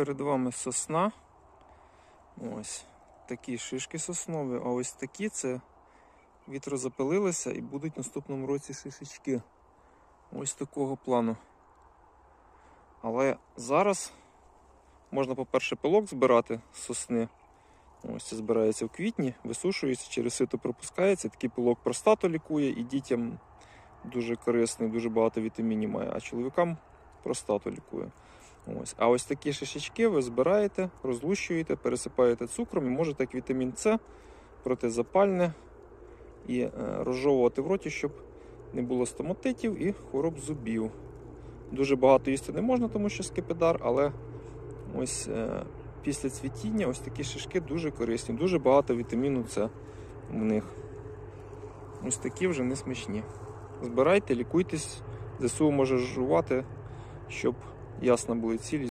Перед вами сосна. Ось такі шишки соснові, а ось такі це вітрозапилилися і будуть в наступному році шишечки. Ось такого плану. Але зараз можна, по-перше, пилок збирати з сосни. Ось це збирається в квітні, висушується, через сито пропускається. Такий пилок простату лікує і дітям дуже корисний, дуже багато вітамінів має, а чоловікам простату лікує. Ось. А ось такі шишечки ви збираєте, розлущуєте, пересипаєте цукром і можете як вітамін С протизапальне і е, розжовувати в роті, щоб не було стоматитів і хвороб зубів. Дуже багато їсти не можна, тому що скипидар, але ось е, після цвітіння ось такі шишки дуже корисні, дуже багато вітаміну С в них. Ось такі вже не смачні. Збирайте, лікуйтесь, ЗСУ може жувати, щоб ясно були цілі.